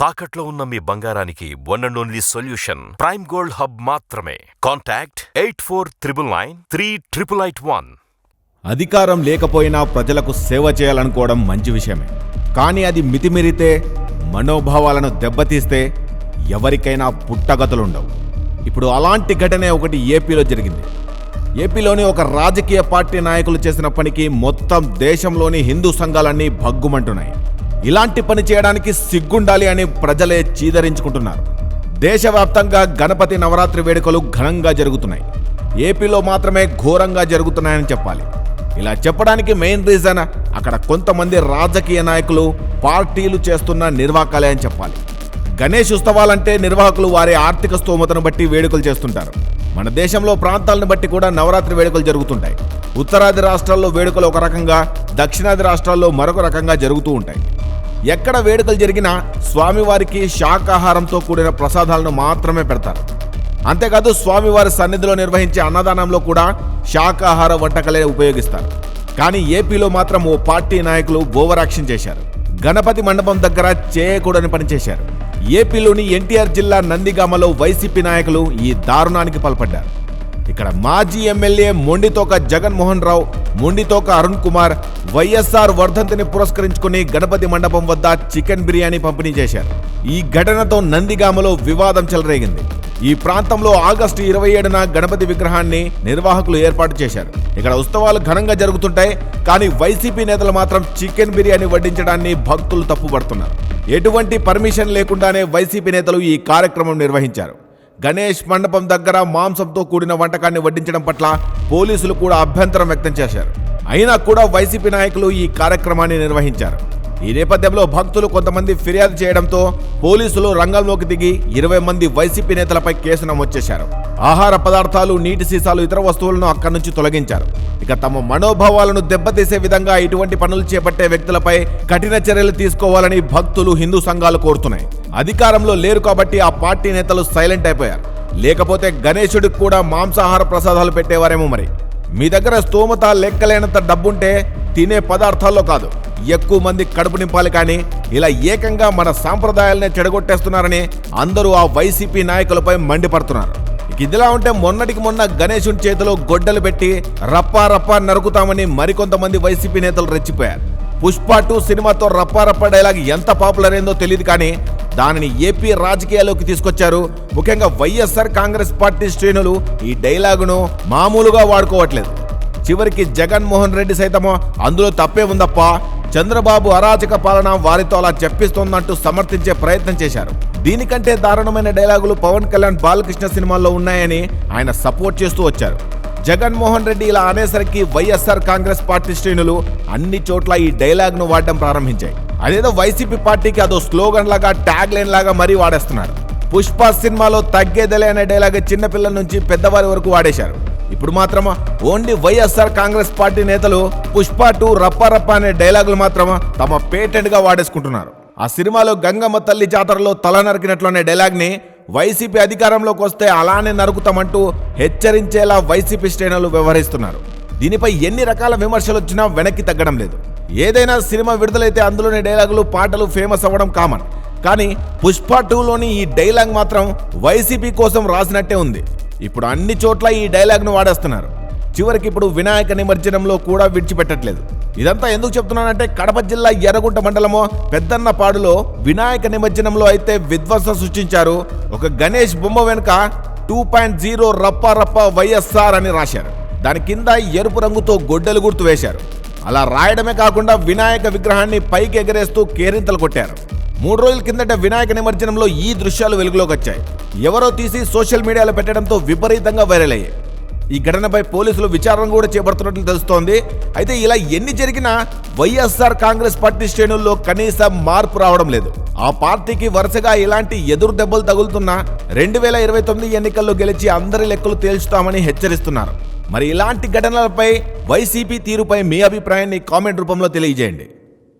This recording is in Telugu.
తాకట్లో ఉన్న మీ బంగారానికి one and only solution prime gold hub మాత్రమే. Contact eight four triple nine three triple eight one అధికారం లేకపోయినా ప్రజలకు సేవ చేయాలనుకోవడం మంచి విషయమే. కానీ అది మితిమీరితే మనోభావాలను దెబ్బతీస్తే ఎవరికైనా పుట్టగతులుండవు. ఇప్పుడు అలాంటి ఘటనే ఒకటి ఏపీలో జరిగింది. ఏపీలోని ఒక రాజకీయ పార్టీ నాయకులు చేసిన పనికి మొత్తం దేశంలోని హిందూ సంఘాలన్నీ భగ్గుమంటున్నాయి. ఇలాంటి పని చేయడానికి సిగ్గుండాలి అని ప్రజలే చీదరించుకుంటున్నారు. దేశవ్యాప్తంగా గణపతి నవరాత్రి వేడుకలు ఘనంగా జరుగుతున్నాయి. ఏపీలో మాత్రమే ఘోరంగా జరుగుతున్నాయని చెప్పాలి. ఇలా చెప్పడానికి మెయిన్ రీజన్ అక్కడ కొంతమంది రాజకీయ నాయకులు పార్టీలు చేస్తున్న నిర్వాకాలే అని చెప్పాలి. గణేష్ ఉత్సవాలంటే నిర్వాహకులు వారి ఆర్థిక స్తోమతను బట్టి వేడుకలు చేస్తుంటారు. మన దేశంలో ప్రాంతాలను బట్టి కూడా నవరాత్రి వేడుకలు జరుగుతుంటాయి. ఉత్తరాది రాష్ట్రాల్లో వేడుకలు ఒక రకంగా దక్షిణాది రాష్ట్రాల్లో మరొక రకంగా జరుగుతూ ఉంటాయి. ఎక్కడ వేడుకలు జరిగినా స్వామివారికి శాకాహారంతో కూడిన ప్రసాదాలను మాత్రమే పెడతారు. అంతేకాదు స్వామివారి సన్నిధిలో నిర్వహించే అన్నదానంలో కూడా శాకాహార వంటకాలే ఉపయోగిస్తారు. కానీ ఏపీలో మాత్రం ఓ పార్టీ నాయకులు ఓవర్ యాక్షన్ చేశారు. గణపతి మండపం దగ్గర చేయకూడని పని చేశారు. ఏపీలోని ఎన్టీఆర్ జిల్లా నందిగామలో వైసీపీ నాయకులు ఈ దారుణానికి పాల్పడ్డారు. ఇక్కడ మాజీ ఎమ్మెల్యే మొండితోక జగన్మోహన్ రావు మొండితోక అరుణ్ కుమార్ వైఎస్ఆర్ వర్ధంతిని పురస్కరించుకుని గణపతి మండపం వద్ద చికెన్ బిర్యానీ పంపిణీ చేశారు. ఈ ఘటనతో నందిగామలో వివాదం చెలరేగింది. ఈ ప్రాంతంలో ఆగస్టు ఇరవై ఏడున గణపతి విగ్రహాన్ని నిర్వాహకులు ఏర్పాటు చేశారు. ఇక్కడ ఉత్సవాలు ఘనంగా జరుగుతుంటాయి కానీ వైసీపీ నేతలు మాత్రం చికెన్ బిర్యానీ వడ్డించడాన్ని భక్తులు తప్పుపడుతున్నారు. ఎటువంటి పర్మిషన్ లేకుండానే వైసీపీ నేతలు ఈ కార్యక్రమం నిర్వహించారు. గణేష్ మండపం దగ్గర మాంసంతో కూడిన వంటకాన్ని వడ్డించడం పట్ల పోలీసులు కూడా అభ్యంతరం వ్యక్తం చేశారు. అయినా కూడా వైసీపీ నాయకులు ఈ కార్యక్రమాన్ని నిర్వహించారు. ఈ నేపథ్యంలో భక్తులు కొంతమంది ఫిర్యాదు చేయడంతో పోలీసులు రంగంలోకి దిగి ఇరవై మంది వైసీపీ నేతలపై కేసు నమోదు చేశారు. ఆహార పదార్థాలు నీటి సీసాలు ఇతర వస్తువులను అక్కడి నుంచి తొలగించారు. ఇక తమ మనోభావాలను దెబ్బతీసే విధంగా ఇటువంటి పనులు చేపట్టే వ్యక్తులపై కఠిన చర్యలు తీసుకోవాలని భక్తులు హిందూ సంఘాలు కోరుతున్నాయి. అధికారంలో లేరు కాబట్టి ఆ పార్టీ నేతలు సైలెంట్ అయిపోయారు. లేకపోతే గణేశుడికి కూడా మాంసాహార ప్రసాదాలు పెట్టేవారేమో మరి. మీ దగ్గర స్తోమత లెక్కలేనంత డబ్బుంటే తినే పదార్థాల్లో కాదు. ఎక్కువ మంది కడుపు నింపాలి కానీ ఇలా ఏకంగా మన సాంప్రదాయాలనే చెడగొట్టేస్తున్నారని అందరూ ఆ వైసీపీ నాయకులపై మండిపడుతున్నారు. ఇదిలా ఉంటే మొన్నటికి మొన్న గణేశుని చేతిలో గొడ్డలు పెట్టి రప్పా రప్పా నరుకుతామని మరికొంతమంది వైసీపీ నేతలు రెచ్చిపోయారు. పుష్ప టూ సినిమాతో రప్పా రప్పా డైలాగ్ ఎంత పాపులర్ అయిందో తెలియదు కానీ దానిని ఏపీ రాజకీయాల్లోకి తీసుకొచ్చారు. ముఖ్యంగా వైఎస్ఆర్ కాంగ్రెస్ పార్టీ శ్రేణులు ఈ డైలాగును మామూలుగా వాడుకోవట్లేదు. చివరికి జగన్మోహన్ రెడ్డి సైతమో అందులో తప్పే ఉందప్ప? చంద్రబాబు అరాచక పాలన వారితో అలా చెప్పిస్తోందంటూ సమర్థించే ప్రయత్నం చేశారు. దీనికంటే దారుణమైన డైలాగులు పవన్ కళ్యాణ్ బాలకృష్ణ సినిమాల్లో ఉన్నాయని ఆయన సపోర్ట్ చేస్తూ వచ్చారు. జగన్మోహన్ రెడ్డి ఇలా అనేసరికి వైఎస్ఆర్ కాంగ్రెస్ పార్టీ శ్రేణులు అన్ని చోట్ల ఈ డైలాగ్ను వాడడం ప్రారంభించాయి. అదేదో వైసీపీ పార్టీకి అదో స్లోగన్ లాగా ట్యాగ్ లైన్ లాగా మరీ వాడేస్తున్నారు. పుష్ప సినిమాలో తగ్గేదలే అనే డైలాగ్ చిన్నపిల్లల నుంచి పెద్దవారి వరకు వాడేశారు. ఇప్పుడు మాత్రం ఓన్లీ వైఎస్ఆర్ కాంగ్రెస్ పార్టీ నేతలు పుష్ప టూ రప్పారప్ప అనే డైలాగులు మాత్రం తమ పేటెంట్గా వాడేసుకుంటున్నారు. ఆ సినిమాలో గంగమ్మ తల్లి జాతరలో తల నరికినట్లు అనే డైలాగ్ని వైసీపీ అధికారంలోకి వస్తే అలానే నరుకుతామంటూ హెచ్చరించేలా వైసీపీ శ్రేణులు వ్యవహరిస్తున్నారు. దీనిపై ఎన్ని రకాల విమర్శలు వచ్చినా వెనక్కి తగ్గడం లేదు. ఏదైనా సినిమా విడుదలైతే అందులోని డైలాగులు పాటలు ఫేమస్ అవ్వడం కామన్. కానీ పుష్ప టూలోని ఈ డైలాగ్ మాత్రం వైసీపీ కోసం రాసినట్టే ఉంది. ఇప్పుడు అన్ని చోట్ల ఈ డైలాగ్ను వాడేస్తున్నారు. చివరికి ఇప్పుడు వినాయక నిమజ్జనంలో కూడా విడిచిపెట్టట్లేదు. ఇదంతా ఎందుకు చెప్తున్నానంటే కడప జిల్లా ఎర్రగుంట మండలము పెద్దన్నపాడులో వినాయక నిమజ్జనంలో అయితే విధ్వంసం సృష్టించారు ఒక గణేష్ బొమ్మ వెనుక టూ పాయింట్ జీరో రప్ప రప్ప వైఎస్ఆర్ అని రాశారు. దాని కింద ఎరుపు రంగుతో గొడ్డలు గుర్తు వేశారు. అలా రాయడమే కాకుండా వినాయక విగ్రహాన్ని పైకి ఎగరేస్తూ కేరింతలు కొట్టారు. మూడు రోజుల కిందట వినాయక నిమజ్జనంలో ఈ దృశ్యాలు వెలుగులోకి వచ్చాయి. ఎవరో తీసి సోషల్ మీడియాలో పెట్టడంతో విపరీతంగా వైరల్ అయ్యాయి. ఈ ఘటనపై పోలీసులు విచారణ కూడా చేపడుతున్నట్లు తెలుస్తోంది. అయితే ఇలా ఎన్ని జరిగినా వైఎస్ఆర్ కాంగ్రెస్ పార్టీ శ్రేణుల్లో కనీసం మార్పు రావడం లేదు. ఆ పార్టీకి వరుసగా ఇలాంటి ఎదురు దెబ్బలు తగులుతున్నా రెండు వేల ఇరవై తొమ్మిది ఎన్నికల్లో గెలిచి అందరి లెక్కలు తేల్చుతామని హెచ్చరిస్తున్నారు. మరి ఇలాంటి ఘటనలపై వైసీపీ తీరుపై మీ అభిప్రాయాన్ని కామెంట్ రూపంలో తెలియజేయండి.